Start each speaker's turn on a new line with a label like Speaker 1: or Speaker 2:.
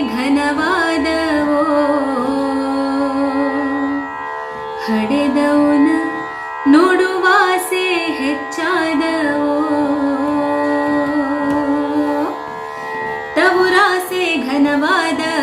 Speaker 1: ಘನವಾದವೋ? ಹಡೆದವನ ನೋಡುವಾಸೆ ಹೆಚ್ಚಾದವೋ? ತವುರಾಸೆ ಘನವಾದ